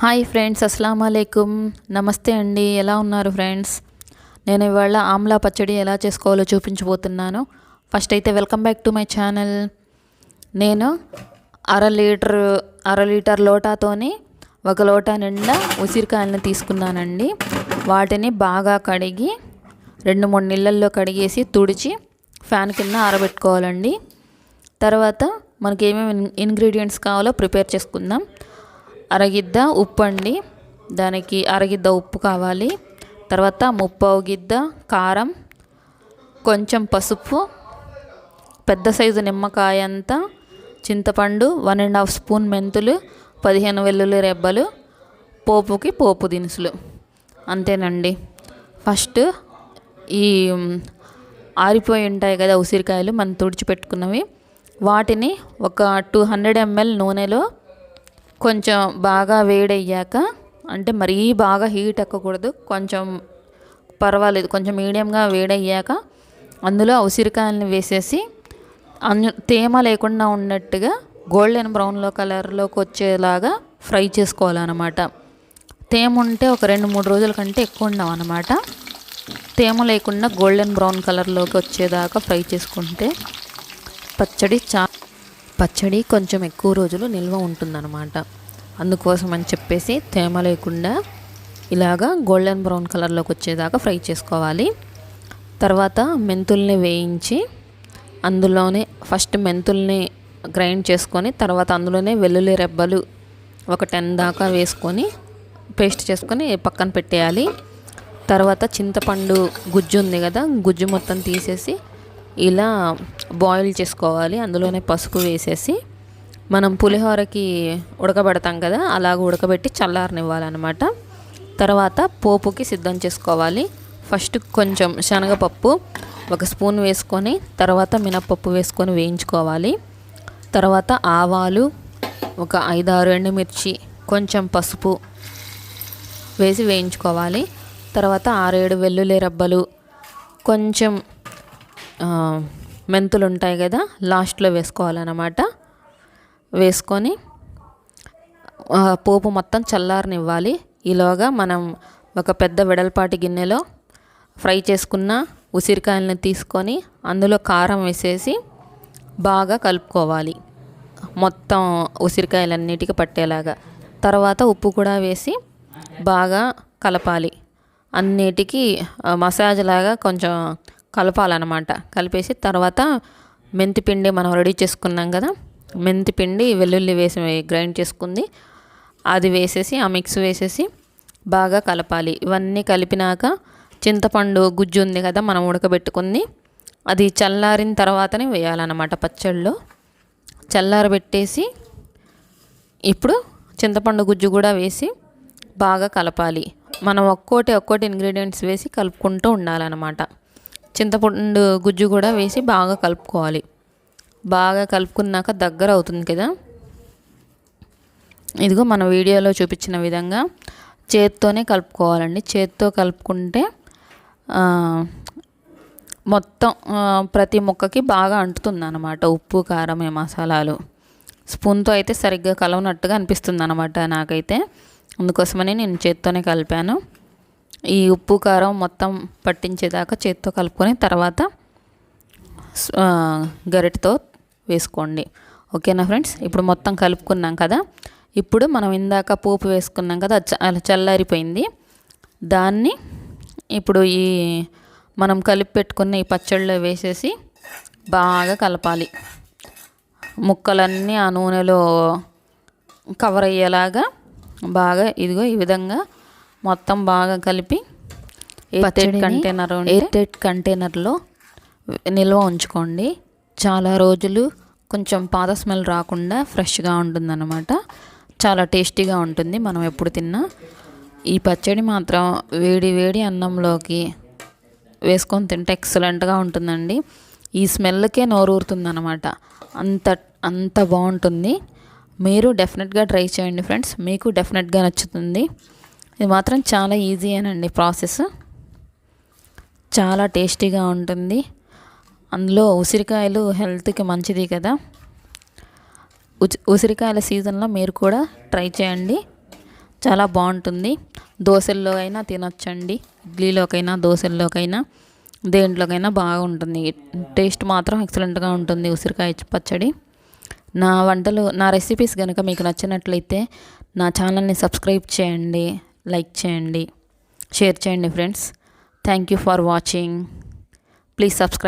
Hi friends అస్సలం అయికుమ్ నమస్తే అండి. ఎలా ఉన్నారు ఫ్రెండ్స్? నేను ఇవాళ ఆమ్లా పచ్చడి ఎలా చేసుకోవాలో చూపించబోతున్నాను. ఫస్ట్ అయితే welcome back to my channel నేను అర లీటర్ అర లీటర్ లోటాతోని ఒక లోటా నిండా ఉసిరికాయలను తీసుకున్నానండి. వాటిని బాగా కడిగి రెండు మూడు నీళ్ళల్లో కడిగేసి తుడిచి ఫ్యాన్ కింద ఆరబెట్టుకోవాలండి. తర్వాత మనకి ఏమేమి ఇంగ్రీడియంట్స్ కావాలో ప్రిపేర్ చేసుకుందాం. అరగిద్ద ఉప్పు అండి దానికి అరగిద్ద ఉప్పు కావాలి. తర్వాత ముప్పావు గిద్ద కారం కొంచెం పసుపు పెద్ద సైజు నిమ్మకాయ అంతా చింతపండు వన్ అండ్ హాఫ్ స్పూన్ మెంతులు పదిహేను వెల్లుల్లి రెబ్బలు పోపుకి పోపు దినుసులు. అంతేనండి. ఫస్ట్ ఈ ఆరిపోయి ఉంటాయి కదా ఉసిరికాయలు మనం తుడిచిపెట్టుకున్నవి. వాటిని ఒక టూ హండ్రెడ్ ఎంఎల్ నూనెలో కొంచెం బాగా వేడయ్యాక అంటే మరీ బాగా హీట్ ఎక్కకూడదు కొంచెం పర్వాలేదు కొంచెం మీడియంగా వేడయ్యాక అందులో ఉసిరికాయలని వేసేసి అన్ను తేమ లేకుండా ఉన్నట్టుగా గోల్డెన్ బ్రౌన్లో కలర్లోకి వచ్చేలాగా ఫ్రై చేసుకోవాలన్నమాట. తేమ ఉంటే ఒక రెండు మూడు రోజుల కంటే ఎక్కువ ఉండవు అనమాట తేమ లేకుండా గోల్డెన్ బ్రౌన్ కలర్లోకి వచ్చేదాకా ఫ్రై చేసుకుంటే పచ్చడి చా పచ్చడి కొంచెం ఎక్కువ రోజులు నిల్వ ఉంటుందన్నమాట. అందుకోసం అని చెప్పేసి తేమ లేకుండా ఇలాగా గోల్డెన్ బ్రౌన్ కలర్లోకి వచ్చేదాకా ఫ్రై చేసుకోవాలి. తర్వాత మెంతుల్ని వేయించి అందులోనే ఫస్ట్ మెంతుల్ని గ్రైండ్ చేసుకొని తర్వాత అందులోనే వెల్లుల్లి రెబ్బలు ఒక టెన్ దాకా వేసుకొని పేస్ట్ చేసుకొని పక్కన పెట్టేయాలి. తర్వాత చింతపండు గుజ్జు ఉంది కదా గుజ్జు మొత్తం తీసేసి ఇలా బాయిల్ చేసుకోవాలి. అందులోనే పసుపు వేసేసి మనం పులిహోరకి ఉడకబెడతాం కదా అలాగ ఉడకబెట్టి చల్లారనివ్వాలన్నమాట. తర్వాత పోపుకి సిద్ధం చేసుకోవాలి. ఫస్ట్ కొంచెం శనగపప్పు ఒక స్పూన్ వేసుకొని తర్వాత మినప్పప్పు వేసుకొని వేయించుకోవాలి. తర్వాత ఆవాలు ఒక ఐదారు ఎండుమిర్చి కొంచెం పసుపు వేసి వేయించుకోవాలి. తర్వాత ఆరేడు వెల్లుల్లి రబ్బలు కొంచెం మెంతులు ఉంటాయి కదా లాస్ట్లో వేసుకోవాలన్నమాట. వేసుకొని పోపు మొత్తం చల్లారనివ్వాలి. ఈలోగా మనం ఒక పెద్ద వెడల్పాటి గిన్నెలో ఫ్రై చేసుకున్న ఉసిరికాయలను తీసుకొని అందులో కారం వేసేసి బాగా కలుపుకోవాలి. మొత్తం ఉసిరికాయలన్నిటికీ పట్టేలాగా. తర్వాత ఉప్పు కూడా వేసి బాగా కలపాలి. అన్నిటికీ మసాజ్ లాగా కొంచెం కలపాలన్నమాట. కలిపేసి తర్వాత మెంతిపిండి మనం రెడీ చేసుకున్నాం కదా మెంతిపిండి వెల్లుల్లి వేసి గ్రైండ్ చేసుకుంది. అది వేసేసి ఆ మిక్స్ వేసేసి బాగా కలపాలి. ఇవన్నీ కలిపినాక చింతపండు గుజ్జు ఉంది కదా మనం ఉడకబెట్టుకుంది. అది చల్లారిన తర్వాతనే వేయాలన్నమాట పచ్చళ్ళలో. చల్లారబెట్టేసి ఇప్పుడు చింతపండు గుజ్జు కూడా వేసి బాగా కలపాలి. మనం ఒక్కోటి ఒక్కోటి ఇంగ్రీడియంట్స్ వేసి కలుపుకుంటూ ఉండాలన్నమాట. చింతపండు గుజ్జు కూడా వేసి బాగా కలుపుకోవాలి. బాగా కలుపుకున్నాక దగ్గర అవుతుంది కదా? ఇదిగో మన వీడియోలో చూపించిన విధంగా చేత్తోనే కలుపుకోవాలండి. చేత్తో కలుపుకుంటే మొత్తం ప్రతి ముక్కకి బాగా అంటుతుంది అనమాట ఉప్పు కారం మసాలాలు. స్పూన్తో అయితే సరిగ్గా కలవనట్టుగా అనిపిస్తుంది అనమాట నాకైతే. అందుకోసమని నేను చేత్తోనే కలిపాను. ఈ ఉప్పు కారం మొత్తం పట్టించేదాకా చేత్తో కలుపుకొని తర్వాత గరిటతో వేసుకోండి. ఓకేనా ఫ్రెండ్స్? ఇప్పుడు మొత్తం కలుపుకున్నాం కదా. ఇప్పుడు మనం ఇందాక పోపు వేసుకున్నాం కదా అలా చల్లారిపోయింది. దాన్ని ఇప్పుడు ఈ మనం కలిపి పెట్టుకున్న ఈ పచ్చళ్ళలో వేసేసి బాగా కలపాలి. ముక్కలన్నీ ఆ నూనెలో కవర్ అయ్యేలాగా బాగా ఇదిగో ఈ విధంగా మొత్తం బాగా కలిపి ఎయిర్ కంటైనర్ ఎయిర్ కంటైనర్లో నిల్వ ఉంచుకోండి. చాలా రోజులు కొంచెం పాత స్మెల్ రాకుండా ఫ్రెష్గా ఉంటుందన్నమాట. చాలా టేస్టీగా ఉంటుంది మనం ఎప్పుడు తిన్నా. ఈ పచ్చడి మాత్రం వేడి వేడి అన్నంలోకి వేసుకొని తింటే ఎక్సలెంట్గా ఉంటుందండి. ఈ స్మెల్కే నోరూరుతుందన్నమాట. అంత అంత బాగుంటుంది. మీరు డెఫినెట్గా ట్రై చేయండి ఫ్రెండ్స్. మీకు డెఫినెట్గా నచ్చుతుంది. ఇది మాత్రం చాలా ఈజీ అనండి ప్రాసెస్. చాలా టేస్టీగా ఉంటుంది. అందులో ఉసిరికాయలు హెల్త్కి మంచిది కదా. ఉసిరికాయల సీజన్లో మీరు కూడా ట్రై చేయండి. చాలా బాగుంటుంది. దోశల్లో అయినా తినొచ్చండి. ఇడ్లీలోకైనా దోశల్లోకైనా దేంట్లోకైనా బాగుంటుంది. టేస్ట్ మాత్రం ఎక్సలెంట్గా ఉంటుంది ఉసిరికాయ పచ్చడి. నా వంటలు నా రెసిపీస్ కనుక మీకు నచ్చినట్లయితే నా ఛానల్ని సబ్స్క్రైబ్ చేయండి. లైక్ చేయండి షేర్ చేయండి friends. Thank you for watching please subscribe